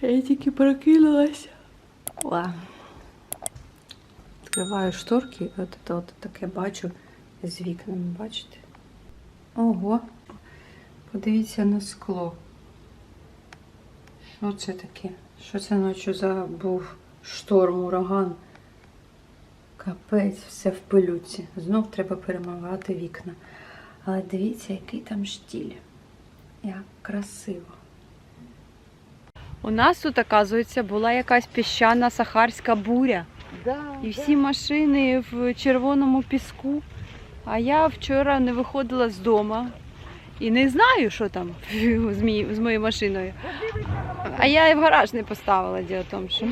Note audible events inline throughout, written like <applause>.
Я тільки прокинулася. О. Відкриваю шторки, от, це от таке бачу з вікнами, бачите? Ого. Подивіться на скло. Що це таке? Що це ночі за був шторм, ураган? Капець, все в пилюці. Знов треба перемивати вікна. Але дивіться, який там штіль. Як красиво. У нас тут, оказується, була якась піщана сахарська буря. Да, І всі машини в червоному піску. А я вчора не виходила з дому і не знаю, що там <laughs> з, мій, з моєю машиною. А я і в гараж не поставила, діло в тому, що.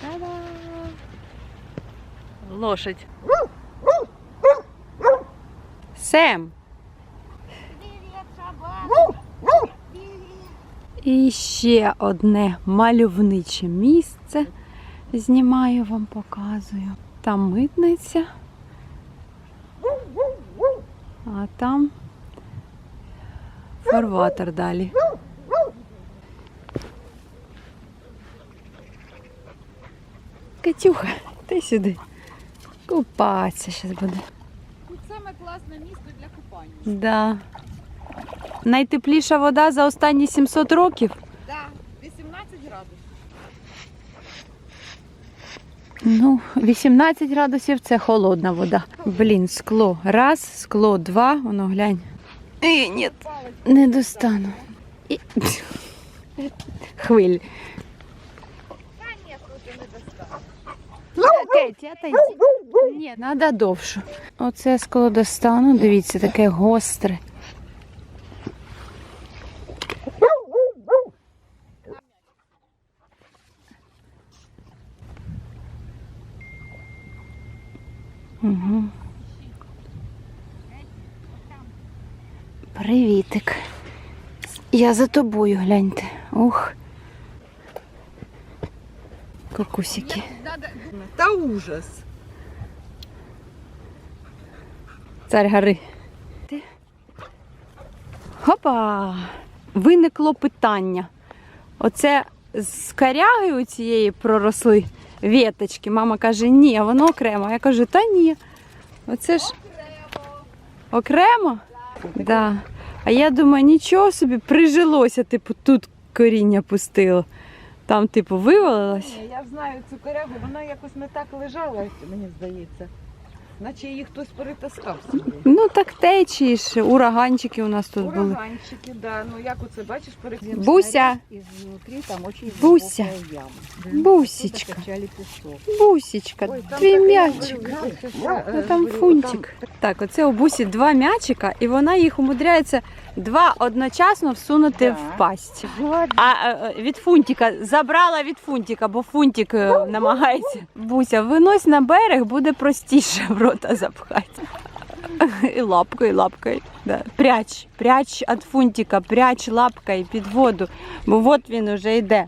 Та-да! Лошадь. Сем. І ще одне мальовниче місце. Знімаю вам, показую. Там митниця. А там фарватер далі. Катюха, ти сюди. Купатися зараз буде. Тут саме класне місто для купання. Да. Найтепліша вода за останні 700 років. Да, 18 градусів. Ну, 18 градусів це холодна вода. Блін, скло. Раз, скло, два, воно глянь. І, ні, не достану. І... <laughs> Хвиль. Кеті, отойди. Ні, треба довше. Оце скло достану, дивіться, таке гостре. Угу. Привітик. Я за тобою, гляньте. Ух. Кокусики. Та ужас. Царь гори. Хопа! Виникло питання. Оце з коряги у цієї проросли віточки. Мама каже, ні, воно окремо. Я кажу, та ні. Оце ж окремо? Да. А я думаю, нічого собі прижилося, типу, тут коріння пустило. Там, типу, вивалилось. Я знаю цю корягу, вона якось не так лежала, мені здається. Наче її хтось перетаскав собі. Ну так течії ж, ураганчики у нас тут були. Ураганчики, да. Ну як оце бачиш перед Буся, Знутрі, там очень Буся. яма. песок. бусечка, Ой, там твій м'ячик. говорю, Ну, там фунтик. Так, оце у бусі два м'ячика, і вона їх умудряється два одночасно всунути Да. в пасть. А е, е, від фунтика забрала від фунтика, бо фунтик е, намагається. Буся, винось на берег, буде простіше в рота запхати. І лапкою, лапкою. Да. Пряч, пряч від фунтика, пряч лапкою під воду. Бо от він уже йде.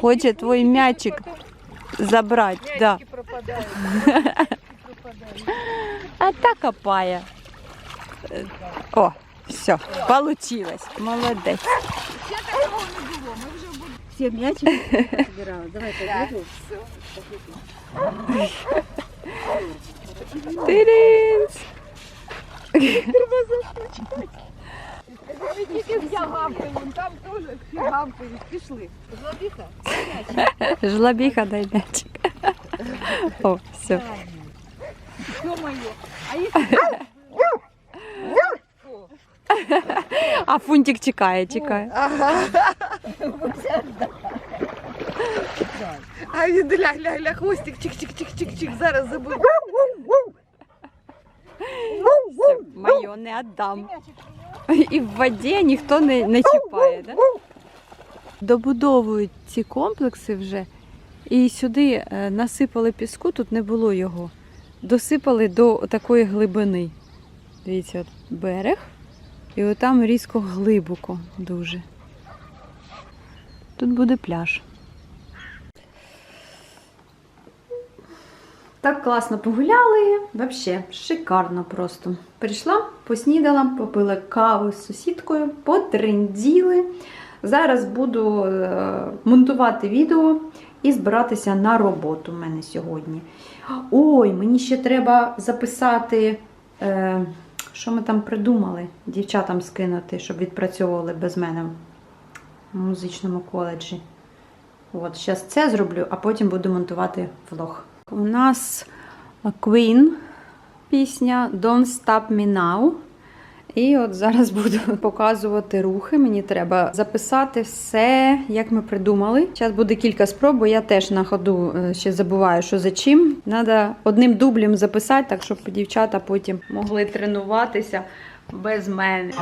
Хоче твій м'ячик забрати. Да. <laughs> А та копає. О, все, получилось. Молодець. Ще такого не було. Ми вже будемо. Все мячики собирала. Давай пойду. Тиринц. Ми тільки я гавкаємо, там теж всі гавкають. Пішли. Злобіха? Жлобіха дай м'ячик. О, все. Ё-моё. А їх А фунтик чекає, чекає. А він гля, хвостик, чик-чик-чик-чик-чик. Зараз забуду. Моє не віддам. І в воді ніхто не, не чіпає. Да? Добудовують ці комплекси вже. І сюди е, насипали піску, тут не було його. Досипали до такої глибини. Дивіться, от берег. І отам різко глибоко дуже. Тут буде пляж. Так класно погуляли, взагалі шикарно просто. Прийшла, поснідала, попила каву з сусідкою, потренділи. Зараз буду е, монтувати відео і збиратися на роботу в мене сьогодні. Ой, мені ще треба записати, е, що ми там придумали, дівчатам скинути, щоб відпрацьовували без мене в музичному коледжі. От, зараз це зроблю, а потім буду монтувати влог. У нас Queen пісня Don't Stop Me Now. І от зараз буду <laughs> показувати рухи. Мені треба записати все, як ми придумали. Зараз буде кілька спроб, бо я теж на ходу е, ще забуваю, що за чим. Треба одним дублем записати, так щоб дівчата потім могли тренуватися без мене.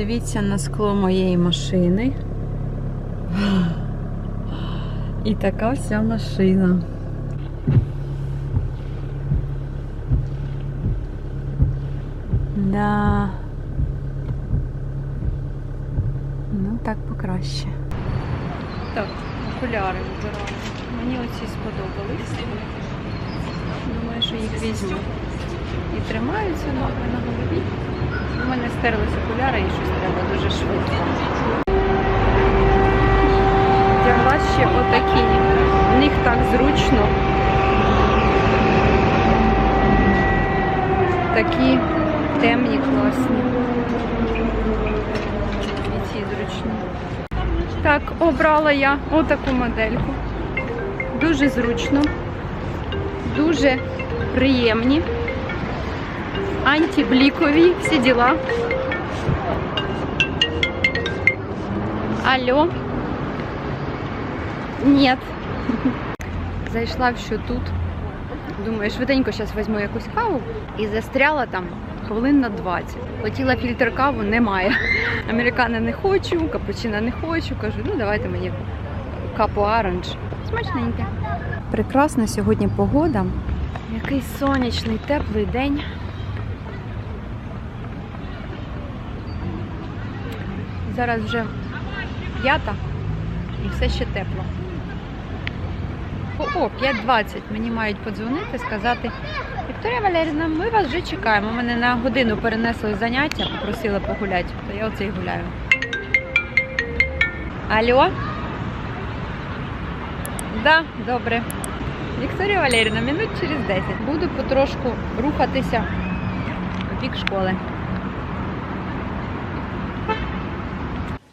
Подивіться на скло моєї машини. І така вся машина. Да. Ну, так покраще. Так, окуляри вибираю. Мені оці сподобались. Думаю, що їх візьму. І тримаються добре на голові. У мене стерлись окуляри і щось треба дуже швидко. Вдягла ще отакі. В них так зручно. Такі темні, класні. І ці зручні. Так, обрала я отаку модельку. Дуже зручно, дуже приємні антиблікові, всі діла. Алло. Нет. Зайшла в що тут. Думаю, швиденько зараз візьму якусь каву і застряла там хвилин на 20. Хотіла фільтр каву, немає. Американо не хочу, капучино не хочу. Кажу, ну давайте мені капу оранж. Смачненьке. Прекрасна сьогодні погода. Який сонячний, теплий день. Зараз вже п'ята і все ще тепло. О, о 5.20. Мені мають подзвонити, сказати, Вікторія Валерівна, ми вас вже чекаємо. Мене на годину перенесли заняття, попросили погуляти, то я оце і гуляю. Алло? Да, добре. Вікторія Валерівна, минут через 10. Буду потрошку рухатися в бік школи.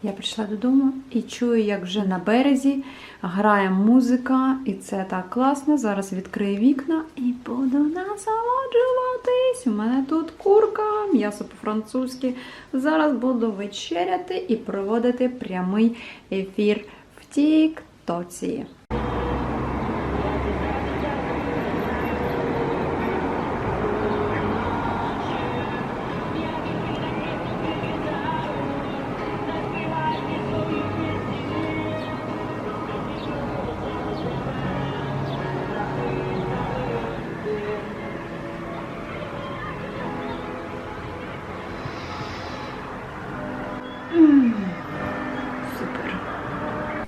Я прийшла додому і чую, як вже на березі грає музика, і це так класно. Зараз відкрию вікна і буду насолоджуватись. У мене тут курка, м'ясо по-французьки. Зараз буду вечеряти і проводити прямий ефір в Тіктоці.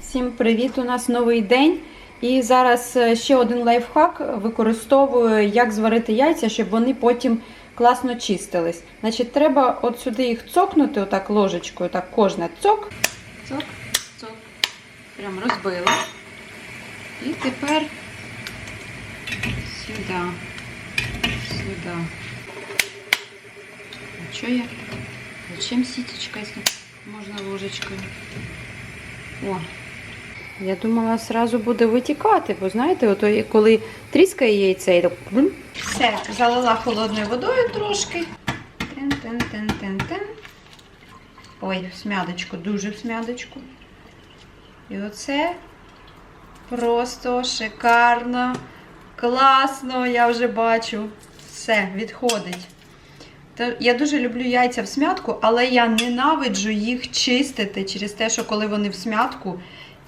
Всім привіт! У нас новий день. І зараз е, ще один лайфхак використовую, як зварити яйця, щоб вони потім класно чистились. Значить, треба от сюди їх цокнути, отак ложечкою, так кожне цок, цок, цок. Прям розбила. І тепер сюди, сюди. А що я? Зачем сітечка, якщо можна ложечкою? О, я думала, сразу буде витікати, бо знаєте, ото коли тріскає яйце, і так. Все, залила холодною водою трошки. Тин-тин-тин-тин-тин. Ой, в смядочку, дуже в смядочку. І оце просто шикарно, класно, я вже бачу. Все, відходить. Я дуже люблю яйця в смятку, але я ненавиджу їх чистити через те, що коли вони в смятку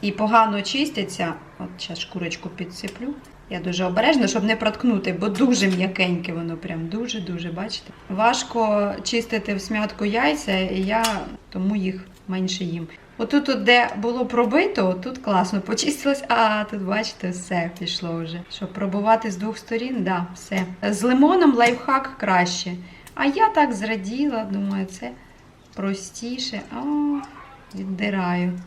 і погано чистяться, от зараз шкурочку підсиплю. Я дуже обережна, щоб не проткнути, бо дуже м'якеньке воно, прям дуже-дуже, бачите. Важко чистити в смятку яйця, і я тому їх менше їм. Отут, от, де було пробито, тут класно почистилось, а тут, бачите, все пішло вже. Щоб пробувати з двох сторін, да, все. З лимоном лайфхак краще. А я так зраділа, думаю, це простіше. О, віддираю.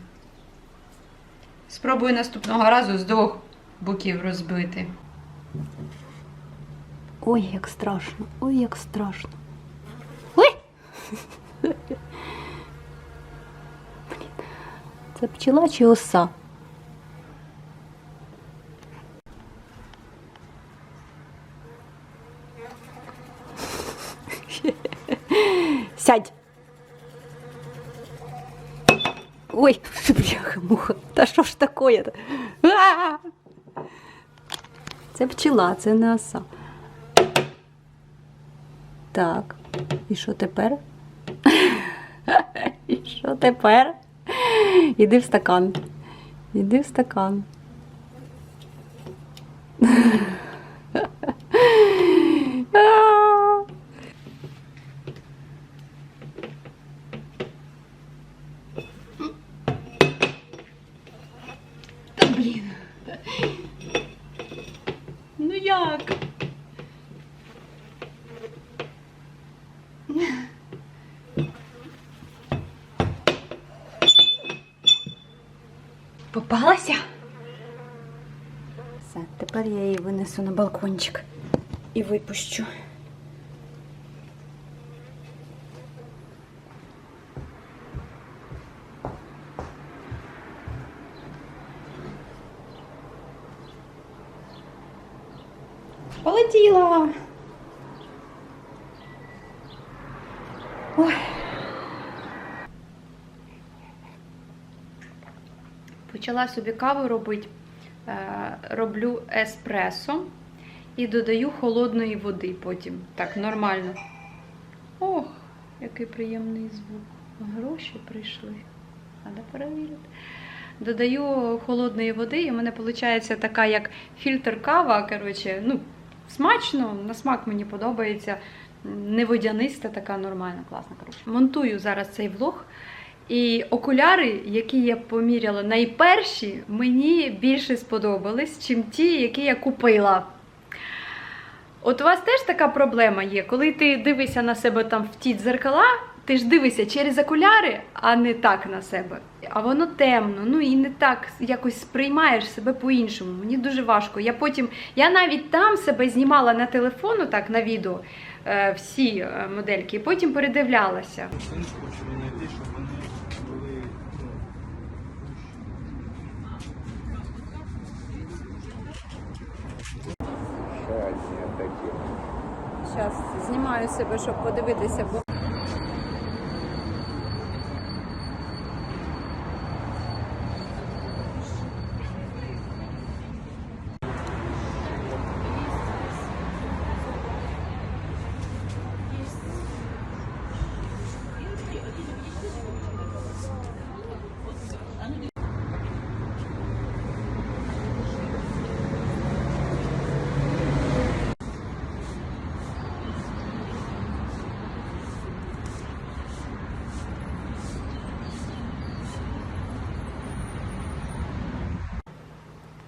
Спробую наступного разу з двох боків розбити. Ой, як страшно, ой, як страшно. Ой! <laughs> Блін. Це пчела чи оса? Ой, <laughs> бляха-муха, та що ж таке? А! Це пчела, це не оса. Так, і що тепер? <laughs> І що тепер? Іди в стакан. Іди в стакан. А! Та блін. Ну як? Попалася? Все, тепер я її винесу на балкончик і випущу. Полетіла. Ой. Почала собі каву робити. Е, Роблю еспресо і додаю холодної води потім. Так, нормально. Ох, який приємний звук. Гроші прийшли. Треба перевірити. Додаю холодної води, і в мене виходить така, як фільтр кава. Коротше, ну, смачно, на смак мені подобається. Не водяниста, така нормальна, класна. Коротше. Монтую зараз цей влог. І окуляри, які я поміряла найперші, мені більше сподобались, чим ті, які я купила. От у вас теж така проблема є, коли ти дивишся на себе там в ті дзеркала, ти ж дивишся через окуляри, а не так на себе. А воно темно, ну і не так якось сприймаєш себе по-іншому. Мені дуже важко. Я потім, я навіть там себе знімала на телефону, так на відео, е, всі е, модельки, і потім передивлялася. Книжку хочу знайти, щоб реальні такі. Зараз знімаю себе, щоб подивитися. бо.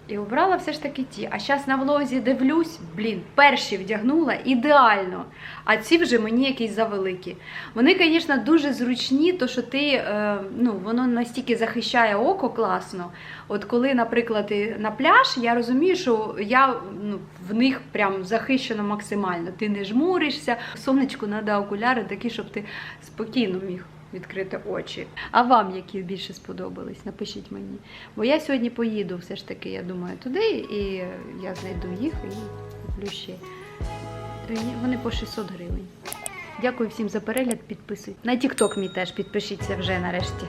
І обрала все ж таки ті. А зараз на влозі дивлюсь, блін, перші вдягнула ідеально. А ці вже мені якісь завеликі. Вони, звісно, дуже зручні, то що ти, е, ну, воно настільки захищає око класно. От коли, наприклад, на пляж, я розумію, що я ну, в них прям захищена максимально. Ти не жмуришся. Сонечку треба окуляри такі, щоб ти спокійно міг відкрити очі. А вам які більше сподобались? Напишіть мені. Бо я сьогодні поїду все ж таки, я думаю, туди, і я знайду їх і куплю ще. Вони по 600 гривень. Дякую всім за перегляд, підписуйтесь. На TikTok мій теж підпишіться вже нарешті.